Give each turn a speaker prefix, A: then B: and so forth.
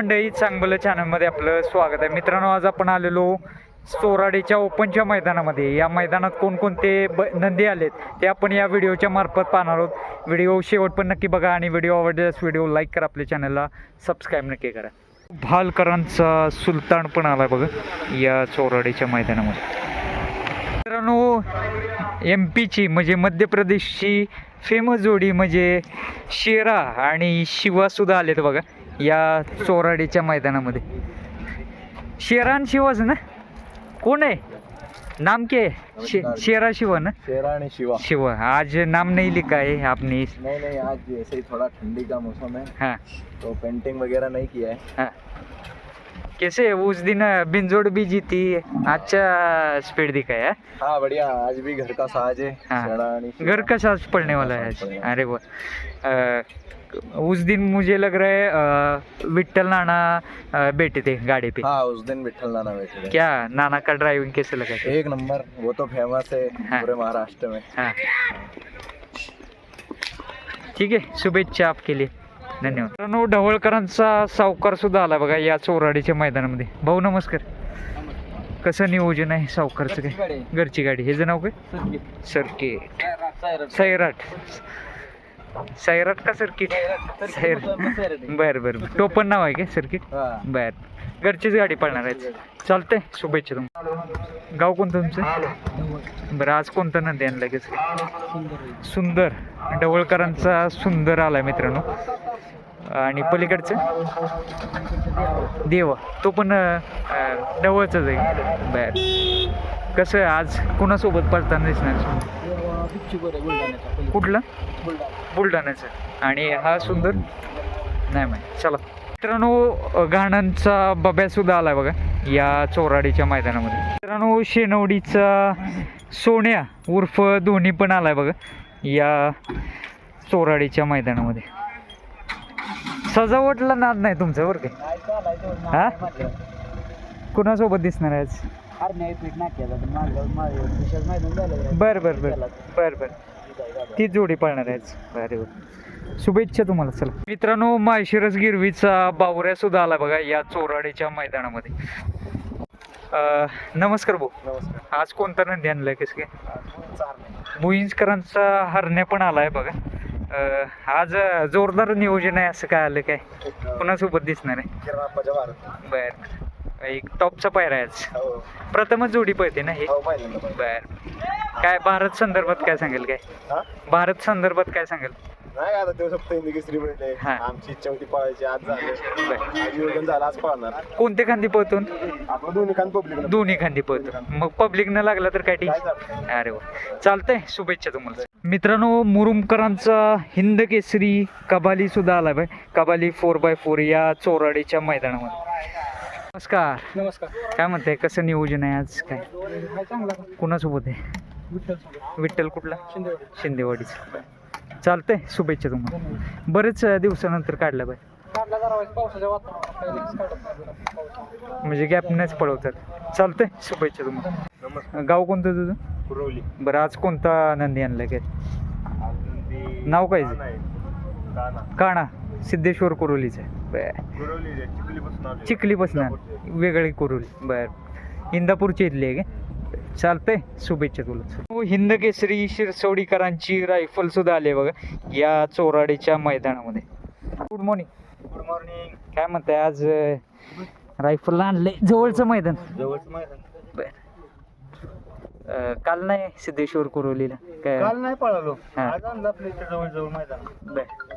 A: मंडळी चांगलं चॅनलमध्ये आपलं स्वागत आहे. मित्रांनो आज आपण आलेलो सोराडेच्या ओपनच्या मैदानामध्ये. या मैदानात कोणकोणते ब नंदी आलेत ते आपण या व्हिडिओच्या मार्फत पाहणार आहोत. व्हिडिओ शेवट पण नक्की बघा आणि व्हिडिओ आवडल्यास व्हिडिओ लाईक करा आपल्या चॅनलला सबस्क्राईब नक्की करा. भालकरांचा सुलतान पण आला बघा या चोराडेच्या मैदानामध्ये. मित्रांनो एम पीची म्हणजे मध्य प्रदेशची फेमस जोडी म्हणजे शेरा आणि शिवासुद्धा आलेत बघा. या चोराडीच्या मैदानामध्ये. शेरा आणि शिवाच ना? कोण आहे? नाम के? शे, शेरा शिवा ना?
B: शेरा आणि शिवा.
A: शिवा. आज नाम नहीं लिखा है आपने.
B: नहीं नहीं आज ऐसे ही थोड़ा ठंडी का मौसम है
A: हाँ.
B: तो पेंटिंग वगैरह नहीं किया है.
A: हाँ. कैसे उस दिन बिंजोड़ भी जीती। अच्छा स्पीड दिखाया है?
B: हाँ बढ़िया। आज भी घर का साज है
A: हाँ। घर का साज पड़ने वाला है अरे अ, उस दिन मुझे लग रहा है विट्ठल नाना बैठे थे गाड़ी पे।
B: हाँ उस दिन विठल नाना बैठे थे।
A: क्या? नाना का ड्राइविंग कैसे लगा था?
B: एक नंबर। वो तो फेमस है
A: हाँ।
B: पूरे महाराष्ट्र में।
A: हाँ। ठीक आहे शुभेच्छा आपके लिए। धन्यवाद. मित्रांनो ढवळकरांचा सावकार सुद्धा आला बघा या चोराडीच्या मैदानामध्ये. भाऊ नमस्कार. कसं नियोजन आहे सावकारचं काय? घरची गाडी. ह्याचं नाव काय? सर्किट सैराट सैराट का सर्किट सैर बर बर. टोपण नाव आहे का सर्किट। बर. घरचीच गाडी पळणार आहे चालतंय. शुभेच्छा तुम्हाला. गाव कोणतं तुमचं? बरं आज कोणतं नंदी आणलं लगेच सुंदर. ढवळकरांचा सुंदर आलाय मित्रांनो. आणि पलीकडचं? देवा. तो पण अं, ढवळचाच आहे. बर. कसं आहे आज कुणासोबत पळताना दिसणार कुठलं? बुलढाण्याचं. आणि हा सुंदर? नाही माहीत. चला. मित्रांनो अ, घाणांचा बब्या सुद्धा आलाय बघा या चोराडीच्या मैदानामध्ये. मित्रांनो शेनवडीचा सोन्या उर्फ धोनी पण आलाय बघा या चोराडीच्या मैदानामध्ये. सजावटला नाद नाही तुमचं बरं काय हा? कुणासोबत दिसणार आहे आज? बर बर बर. बर बर. ती जोडी पळणार आहे आज. बरे बर शुभेच्छा तुम्हाला चला. मित्रांनो माळशिरस गिरवीचा बावऱ्या सुद्धा आला बघा या चोराडीच्या मैदानामध्ये. नमस्कार भाऊ.
B: नमस्कार.
A: आज कोणता नंदी आणलाय कसं काय. भुईंजकरांचा हरण्या पण आलाय बघा. आज जोरदार नियोजन आहे असं काय आलं काय? कुणासोबत दिसणार आहे? बर. एक टॉपचा पायरा आहे आज
B: हो.
A: प्रथमच जोडी पळते ना हे?
B: हो पहिल्यांदा.
A: बर. काय भारत संदर्भात काय सांगेल काय?
B: हा?
A: भारत संदर्भात काय सांगेल?
B: नाही आता ते फक्त हिंदी केसरी
A: हा.
B: आमची इच्छा होती पळायची आज झालं. आज नियोजन झालं आज पळणार.
A: कोणते खांदी पळतो?
B: आपण दोन्ही कान पब्लिक
A: दोन्ही खांदी पळतो. मग पब्लिक न लागला तर काय
B: काय
A: टेन्शन
B: झालं
A: अरे वा. चालतंय. शुभेच्छा तुम्हाला. मित्रांनो मुरुमकरांचा हिंद केसरी कबाली सुद्धा आला bye. Kabali four by four या चोराडीच्या मैदानामध्ये. नमस्कार.
B: नमस्कार.
A: काय म्हणताय कसं नियोजन आहे आज काय?
B: चांगला
A: कुणासोबत आहे?
B: विठ्ठल
A: विठ्ठल कुठला?
B: शिंदे
A: शिंदेवाडीचं. चालतंय शुभेच्छा तुम्हाला. बरेच दिवसानंतर काढला बाय
B: काढला जरा पावसाच्या वातावरणात
A: म्हणजे गॅपनेच पळवतात. चालतंय शुभेच्छा तुम्हाला.
B: नमस्कार.
A: गाव कोणतं तुझं?
B: कुरवली.
A: बरं आज कोणता नंदी आणलाय काय? नाव काय आहे? काणा सिद्धेश्वर कुरोलीचं आहे. बर.
B: चिखलीपासून
A: वेगळी कुरोली. बर. इंदापूरची इथली आहे का? चालतंय. शुभेच्छा तुला. हो, हिंद केसरी शिरसवडीकरांची रायफल सुद्धा आली बघा. या चोराडीच्या मैदानामध्ये. गुड मॉर्निंग
B: गुड मॉर्निंग
A: काय म्हणताय? आज रायफल आणलंय. जवळचं मैदान.
B: जवळच मैदान.
A: बर. काल नाही सिद्धेश्वर कुरोलीला? काय?
B: काल नाही पळालो. आज आणलं आपल्या जवळ जवळ मैदान.
A: बर.